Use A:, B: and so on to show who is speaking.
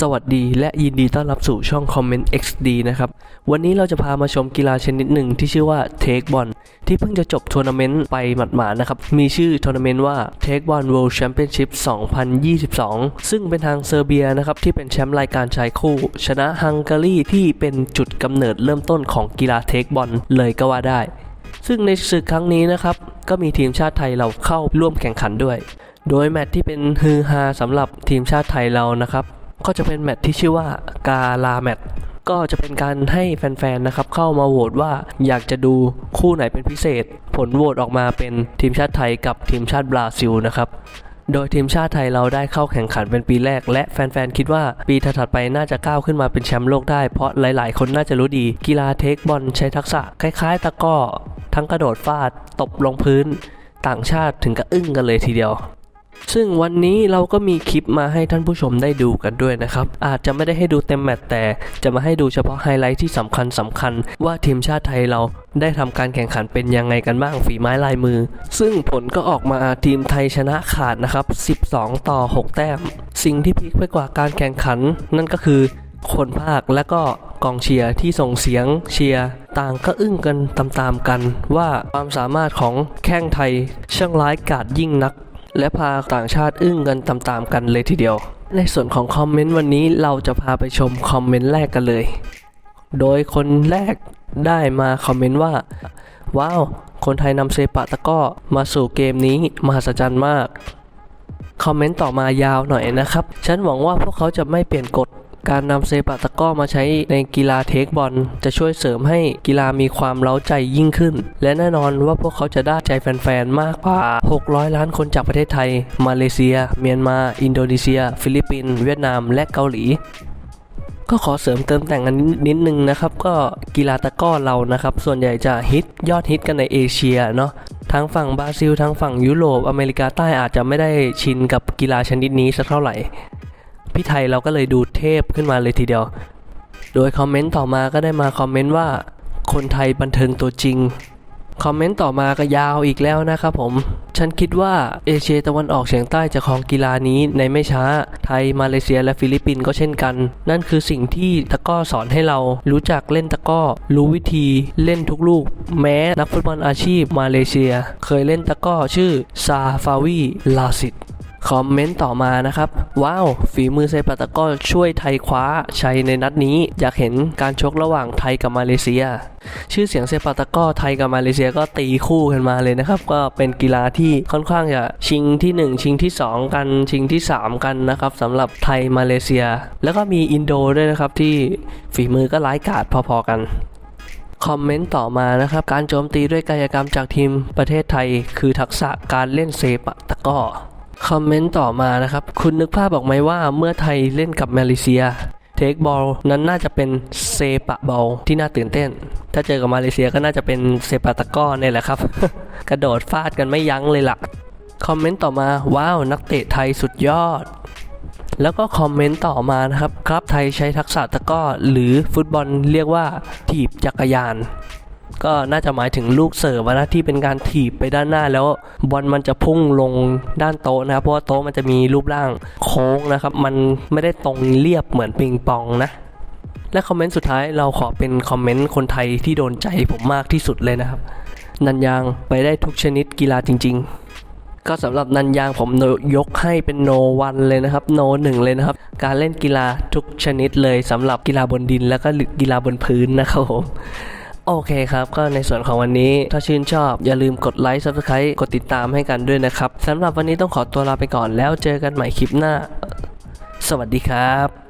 A: สวัสดีและยินดีต้อนรับสู่ช่อง Comment XD นะครับ วันนี้เราจะพามาชมกีฬาชนิดหนึ่งที่ชื่อว่า Take Ball ที่เพิ่งจะจบทัวร์นาเมนต์ไปหมาดๆนะครับ มีชื่อทัวร์นาเมนต์ว่า Take Ball World Championship 2022 ซึ่งเป็นทางเซอร์เบียนะครับที่เป็นแชมป์รายการชายคู่ ชนะฮังการีที่เป็นจุดกำเนิดเริ่มต้นของกีฬาเทคบอลเลยก็ว่าได้ ซึ่งในศึกครั้งนี้นะครับก็มีทีมชาติไทยเราเข้าร่วมแข่งขันด้วย โดยแมตช์ที่เป็นฮือฮาสำหรับทีมชาติไทยเรานะครับ ก็จะเป็นแมตช์ที่ชื่อว่ากาลาแมตช์ก็จะเป็นการให้แฟนๆ นะครับ เข้ามาโหวตว่าอยากจะดูคู่ไหนเป็นพิเศษ ผลโหวตออกมาเป็นทีมชาติไทยกับทีมชาติบราซิลนะครับโดยทีมชาติไทยเราได้เข้าแข่งขันเป็นปีแรก และแฟนๆ คิดว่าปีถัดๆไปน่าจะก้าวขึ้นมาเป็นแชมป์โลกได้ เพราะหลายๆ คนน่าจะรู้ดี กีฬาเทคบอลใช้ทักษะ คล้ายๆ ตะก้อ ทั้งกระโดดฟาด ตบลงพื้น ต่างชาติถึงกับอึ้งกันเลยทีเดียว ซึ่งวันนี้เราก็มีคลิปมาให้ท่านผู้ชมได้ดูกันด้วยนะครับ อาจจะไม่ได้ให้ดูเต็มแมตช์แต่จะมาให้ดูเฉพาะไฮไลท์ที่สำคัญสำคัญ ว่าทีมชาติไทยเราได้ทำการแข่งขันเป็นยังไงกันบ้างฝีไม้ลายมือ ซึ่งผลก็ออกมาทีมไทยชนะขาดนะครับ 12 ต่อ 6 แต้ม สิ่งที่พลิกไปกว่าการแข่งขัน นั่นก็คือคนภาคและก็กองเชียร์ที่ส่งเสียงเชียร์ต่างก็อึ้งกันตามๆกัน ว่าความสามารถของแข้งไทยช่างร้ายกาจยิ่งนัก และพาต่างชาติอึ้งกันตามๆกันเลยทีเดียว ในส่วนของคอมเมนต์วันนี้เราจะพาไปชมคอมเมนต์แรกกันเลย โดยคนแรกได้มาคอมเมนต์ว่า ว้าว คนไทยนำเซปะตะก้อมาสู่เกมนี้มหัศจรรย์มาก คอมเมนต์ต่อมายาวหน่อยนะครับ ฉันหวังว่าพวกเขาจะไม่เปลี่ยนกฎ การนำเซปะตะก้อมาใช้ในกีฬาเทคบอลจะช่วยเสริมให้กีฬามีความเล้าใจยิ่งขึ้น และแน่นอนว่าพวกเขาจะได้ใจแฟนๆ มากกว่า 600 ล้านคนจากประเทศไทย มาเลเซีย เมียนมา อินโดนีเซีย ฟิลิปปินส์เวียดนาม และเกาหลีก็ขอเสริมเติมแต่งกันนิดนึงนะครับ ก็กีฬาตะก้อเรานะครับ ส่วนใหญ่จะฮิตยอดฮิตกันในเอเชียเนาะทั้งฝั่งบราซิลทั้งฝั่งยุโรปอเมริกาใต้อาจจะไม่ได้ชินกับกีฬาชนิดนี้สักเท่าไหร่ พี่ไทยเราก็เลยดูเทพขึ้นมาเลยทีเดียว โดยคอมเมนต์ต่อมาก็ได้มาคอมเมนต์ว่าคนไทยบันเทิงตัวจริง คอมเมนต์ต่อมาก็ยาวอีกแล้วนะครับผม ฉันคิดว่าเอเชียตะวันออกเฉียงใต้จะครองกีฬานี้ในไม่ช้า ไทย มาเลเซียและฟิลิปปินส์ก็เช่นกัน นั่นคือสิ่งที่ตะก้อสอนให้เรารู้จักเล่นตะก้อ รู้วิธีเล่นทุกลูก แม้นักฟุตบอลอาชีพมาเลเซีย เคยเล่นตะก้อชื่อซาฟาวีลาสิต คอมเมนต์ต่อมานะครับ ว้าว ฝีมือเซปาตะก้อช่วยไทยคว้าชัยในนัดนี้ อยากเห็นการชกระหว่างไทยกับมาเลเซีย ชื่อเสียงเซปาตะก้อไทยกับมาเลเซียก็ตีคู่กันมาเลยนะครับ ก็เป็นกีฬาที่ค่อนข้างจะชิงที่ 1 ชิงที่ 2 กันชิงที่ 3 กันนะครับสำหรับไทยมาเลเซีย แล้วก็มีอินโดด้วยนะครับที่ฝีมือก็ร้ายกาจพอๆกันคอมเมนต์ต่อมานะครับ การโจมตีด้วยกายกรรมจากทีมประเทศไทย คือทักษะการเล่นเซปะตะก้อ คอมเมนต์ต่อมานะครับ คุณนึกภาพออกไหมว่าเมื่อไทยเล่นกับมาเลเซียเทคบอลนั้นน่าจะเป็นเซปะบอลที่น่าตื่นเต้น ถ้าเจอกับมาเลเซียก็น่าจะเป็นเซปะตะก้อเนี่แหละครับ กระโดดฟาดกันไม่ยั้งเลยล่ะ คอมเมนต์ต่อมา ว้าว นักเตะไทยสุดยอด แล้วก็คอมเมนต์ต่อมานะครับ ครับไทยใช้ทักษะตะก้อ หรือฟุตบอลเรียกว่าถีบจักรยาน ก็น่าจะหมายถึงลูกเสิร์ฟนะที่เป็นการถีบไปด้านหน้าแล้วบอลมันจะพุ่งลงด้านโต๊ะนะครับเพราะว่าโต๊ะมันจะมีรูปร่างโค้งนะครับ มันไม่ได้ตรงเรียบเหมือนปิงปองนะ และคอมเมนต์สุดท้ายเราขอเป็นคอมเมนต์คนไทยที่โดนใจผมมากที่สุดเลยนะครับ นันยางไปได้ทุกชนิดกีฬาจริง ๆก็สำหรับนันยางผมยกให้เป็นโนวันเลยนะครับโนหนึ่งเลยนะครับ การเล่นกีฬาทุกชนิดเลยสำหรับกีฬาบนดิน แล้วก็กีฬาบนพื้นนะครับผม โอเคครับ ก็ในส่วนของวันนี้ถ้าชื่นชอบ อย่าลืมกดไลค์ Subscribe กดติดตามให้กันด้วยนะครับสำหรับวันนี้ต้องขอตัวลาไปก่อนแล้วเจอกันใหม่คลิปหน้า สวัสดีครับ